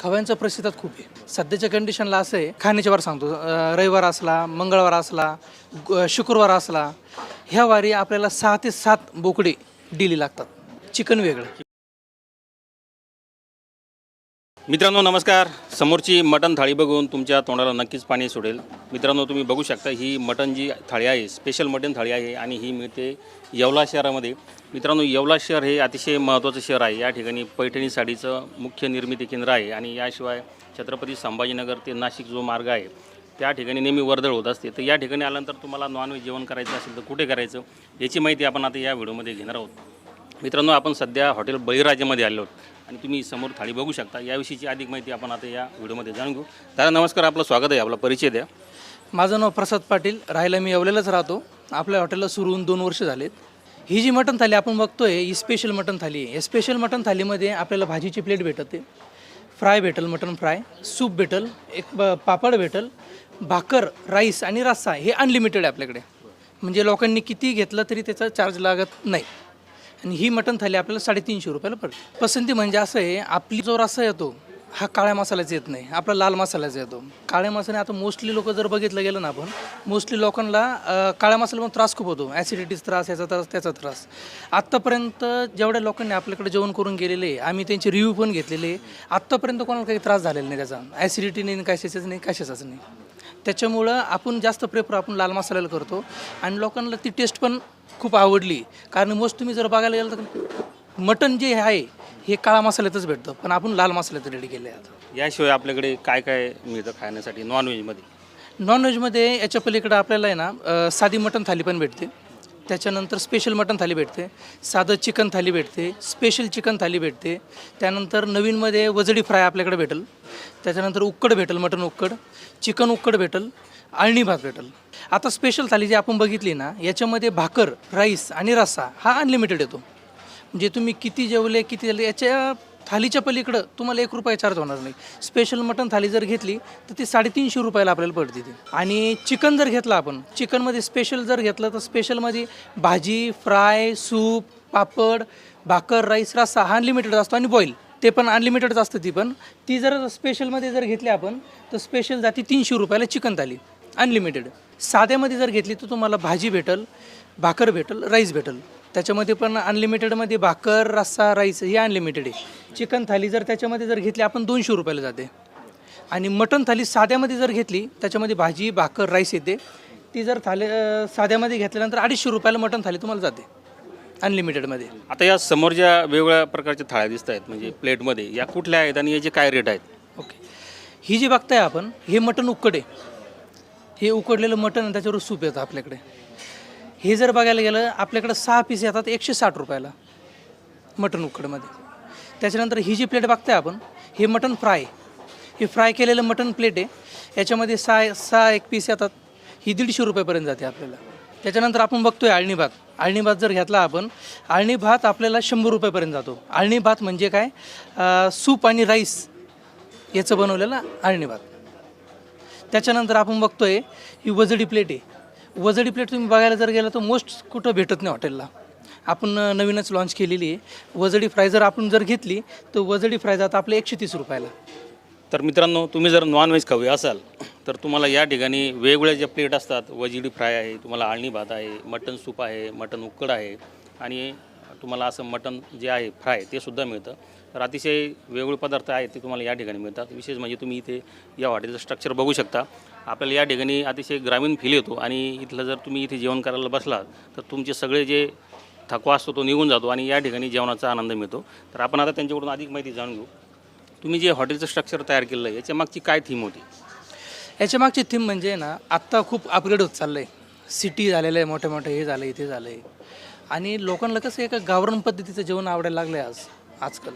खव्यांचा प्रसिद्धात खूप आहे. सध्याच्या कंडिशनला असं आहे खाण्याच्या वार सांगतो. रविवार असला मंगळवार असला शुक्रवार असला ह्या वारी आपल्याला सहा ते सात बोकडे डेली लागतात. चिकन वेगळं. मित्रांनो नमस्कार. समोरची मटण थाळी बघून तुमच्या तोंडाला नक्कीच पाणी सुटेल मित्रांनो तुम्ही बघू शकता ही मटण जी थाळी आहे स्पेशल मटण थाळी आहे आणि ही मिळते येवला शहरामध्ये. मित्रांनो येवला शहर हे अतिशय महत्त्वाचं शहर आहे. या ठिकाणी पैठणी साडीचं मुख्य निर्मिती केंद्र आहे आणि याशिवाय छत्रपती संभाजीनगर ते नाशिक जो मार्ग आहे त्या ठिकाणी नेहमी वर्दळ होत असते. तर या ठिकाणी आल्यानंतर तुम्हाला नॉनव्हेज जेवण करायचं असेल तर कुठे करायचं याची माहिती आपण आता या व्हिडिओमध्ये घेणार आहोत. मित्रांनो आपण सध्या हॉटेल बळीराजामध्ये आलो आहोत. आणि तुम्ही समोर थाळी बघू शकता. याविषयीची अधिक माहिती आपण आता या व्हिडिओमध्ये जाणून घेऊ. दादा नमस्कार. आपलं स्वागत आहे. आपला परिचय द्या. माझं नाव प्रसाद पाटील. राहायला मी येवलेलंच राहतो. आपल्या हॉटेलला सुरू होऊन दोन वर्ष झालेत. ही जी मटण थाली आपण बघतोय ही स्पेशल मटण थाली आहे. या स्पेशल मटण थालीमध्ये आपल्याला भाजीची प्लेट भेटते. फ्राय भेटल मटण फ्राय सूप भेटल एक ब- पापड भेटल भाकर राईस आणि रस्सा हे अनलिमिटेड आहे आपल्याकडे. म्हणजे लोकांनी किती घेतलं तरी त्याचा चार्ज लागत नाही. आणि ही मटण थाली आपल्याला साडेतीनशे रुपयाला पडते पसंती म्हणजे असं आहे आपली जो रस्सा येतो हा काळ्या मसाल्याचा येत नाही आपला लाल मसाल्याचा येतो. काळ्या मसाल्याने आता मोस्टली लोक जर बघितलं गेलं ना आपण मोस्टली लोकांना काळ्या मसाल्यामुळे त्रास खूप होतो. ॲसिडिटीचा त्रास याचा त्रास त्याचा त्रास. आत्तापर्यंत जेवढ्या लोकांनी आपल्याकडे जेवण करून गेलेले आहे आम्ही त्यांचे रिव्ह्यू पण घेतलेले आहे आत्तापर्यंत कोणाला काही त्रास झालेला नाही त्याचा. ॲसिडिटी नाही कशाचाच नाही कशाचाच नाही. त्याच्यामुळं आपण जास्त प्रेफर आपण लाल मसाल्याला करतो. आणि लोकांना ती टेस्ट पण खूप आवडली. कारण मोस्ट तुम्ही जर बघायला गेलं तर मटण जे आहे हे काळा मसाल्यातच भेटतं. पण आपण लाल मसाल्यात रेडी केले आहे याशिवाय आपल्याकडे काय काय मिळतं खाण्यासाठी? नॉनव्हेजमध्ये नॉनव्हेजमध्ये याच्या पलीकडं आपल्याला आहे ना साधी मटण थाली पण भेटते. त्याच्यानंतर स्पेशल मटण थाली भेटते साधं चिकन थाली भेटते स्पेशल चिकन थाली भेटते. त्यानंतर नवीनमध्ये वजडी फ्राय आपल्याकडे भेटेल. त्याच्यानंतर उक्कड भेटेल मटण उक्कड. चिकन उक्कड भेटेल आळणी भात भेटेल. आता स्पेशल थाली जी आपण बघितली ना याच्यामध्ये भाकर राईस आणि रस्सा हा अनलिमिटेड येतो. म्हणजे तुम्ही किती जेवले किती जेवले याच्या थालीच्या पलीकडं तुम्हाला एक रुपया चार्ज होणार नाही. स्पेशल मटन थाली जर घेतली तर ती साडेतीनशे रुपयाला आपल्याला पडते ती. आणि चिकन जर घेतलं आपण चिकनमध्ये स्पेशल जर घेतलं तर स्पेशलमध्ये भाजी फ्राय सूप पापड भाकर राईस रस्सा हा अनलिमिटेड असतो आणि बॉईल ते पण अनलिमिटेडच असतं ती पण. ती जर स्पेशलमध्ये जर घेतली आपण तर स्पेशल जाते तीनशे रुपयाला चिकन थाली. अनलिमिटेड साध्यामध्ये जर घेतली तर तुम्हाला भाजी भेटल भाकर भेटल राईस भेटल. त्याच्यामध्ये पण अनलिमिटेडमध्ये भाकर रस्सा राईस हे अनलिमिटेड आहे. चिकन थाली जर त्याच्यामध्ये जर घेतली आपण दोनशे रुपयाला जाते. आणि मटन थाली साध्यामध्ये जर घेतली त्याच्यामध्ये भाजी भाकर राईस येते. ती जर थाली साध्यामध्ये घेतल्यानंतर अडीचशे रुपयाला मटन थाली तुम्हाला जाते. अनलिमिटेडमध्ये आता या समोर ज्या वेगवेगळ्या प्रकारच्या थाळ्या दिसत आहेत म्हणजे प्लेटमध्ये या कुठल्या आहेत आणि याचे काय रेट आहेत? ओके. ही जी बघताय आपण हे मटण उकड हे उकडलेलं मटण आणि त्याच्यावर सूप येतं आपल्याकडे. हे जर बघायला गेलं आपल्याकडं सहा पीस येतात एकशे साठ रुपयाला मटण उकडमध्ये. त्याच्यानंतर ही जी प्लेट बघताय आपण हे मटण फ्राय. हे फ्राय केलेलं मटण प्लेट आहे. याच्यामध्ये सहा सहा एक पीस येतात. ही दीडशे रुपयापर्यंत जाते आपल्याला. त्याच्यानंतर आपण बघतोय आळणी भात. आळणी भात जर घेतला आपण आळणी भात आपल्याला शंभर रुपयापर्यंत जातो. आळणी भात म्हणजे काय? सूप आणि राईस याचं बनवलेलं आळणी भात. त्याच्यानंतर आपण बघतोय ही वजडी प्लेट आहे. वजडी प्लेट तुम्ही बघायला जर गेलं तर मोस्ट कुठं भेटत नाही हॉटेलला आपण नवीनच लॉन्च केलेली आहे. वजडी फ्राय जर आपण जर घेतली तर वजडी फ्राय जातं आपले एकशे तीस रुपयाला. तर मित्रांनो तुम्ही जर नॉनव्हेज खावी असाल तर तुम्हाला या ठिकाणी वेगवेगळ्या ज्या प्लेट असतात वजिडी फ्राय आहे तुम्हाला आळणी भात आहे मटन सूप आहे मटन उकड आहे आणि तुम्हाला असं मटन जे आहे फ्राय ते सुद्धा मिळतं. तर अतिशय वेगवेगळे पदार्थ आहेत ते तुम्हाला या ठिकाणी मिळतात. विशेष म्हणजे तुम्ही इथे या हॉटेलचं स्ट्रक्चर बघू शकता. आपल्याला या ठिकाणी अतिशय ग्रामीण फील येतो आणि इथलं जर तुम्ही इथे जेवण करायला बसलात तर तुमचे सगळे जे थकवा असतो तो निघून जातो आणि या ठिकाणी जेवणाचा आनंद मिळतो. तर आपण आता त्यांच्याकडून अधिक माहिती जाणून घेऊ. तुम्ही जे हॉटेलचं स्ट्रक्चर तयार केलं आहे याच्या मागची काय थीम होती? याच्या मागची थीम म्हणजे ना आत्ता खूप अपग्रेड होत चाललं आहे सिटी झालेलं आहे मोठे मोठे हे झालं आहे इथे झालं आहे आणि लोकांना कसं एका गावरान पद्धतीचं जेवण आवडायला लागलं आहे आज आजकाल.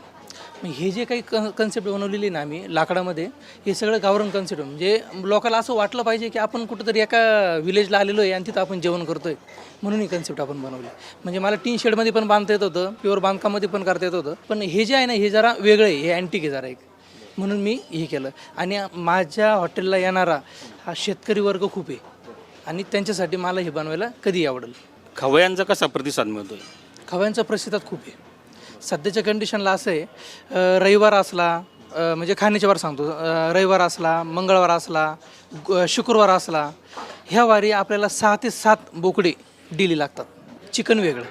मग हे जे काही क कन्सेप्ट बनवलेली ना आम्ही लाकडामध्ये हे सगळं गावरान कन्सेप्ट म्हणजे लोकांना असं वाटलं पाहिजे की आपण कुठंतरी एका विलेजला आलेलो आहे आणि तिथं आपण जेवण करतोय. म्हणून ही कन्सेप्ट आपण बनवली. म्हणजे मला टीन शेडमध्ये पण बांधता येत होतं प्युअर बांधकाममध्ये पण करता येत होतं. पण हे जे आहे ना हे जरा वेगळं आहे हे अँटिक आहे जरा एक. म्हणून मी हे केलं. आणि माझ्या हॉटेलला येणारा हा शेतकरी वर्ग खूप आहे. आणि त्यांच्यासाठी मला हे बनवायला कधी आवडेल. खवयांचा कसा प्रतिसाद मिळतोय? खव्यांचा प्रतिसाद खूप आहे. सध्याच्या कंडिशनला असं आहे अं, रविवार असला अ, म्हणजे खाण्याच्या वार सांगतो अ, रविवार असला मंगळवार असला ग- शुक्रवार असला ह्या वारी आपल्याला सहा ते सात बोकडे डेली लागतात. चिकन वेगळं.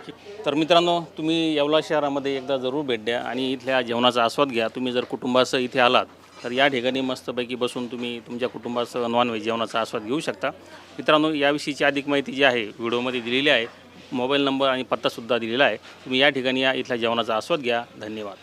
तर मित्रांनो तुम्ही येवला शहरामध्ये एकदा जरूर भेट द्या आणि इथल्या जेवणाचा आस्वाद घ्या. तुम्ही जर कुटुंबासह इथे आलात तर या ठिकाणी मस्तपैकी बसून तुम्ही तुमच्या कुटुंबासह नॉनव्हेज जेवणाचा आस्वाद घेऊ शकता. मित्रांनो याविषयीची अधिक माहिती जी आहे व्हिडिओमध्ये दिलेली आहे. मोबाईल नंबर आणि पत्तासुद्धा दिलेला आहे. तुम्ही या ठिकाणी या इथल्या जेवणाचा आस्वाद घ्या. धन्यवाद.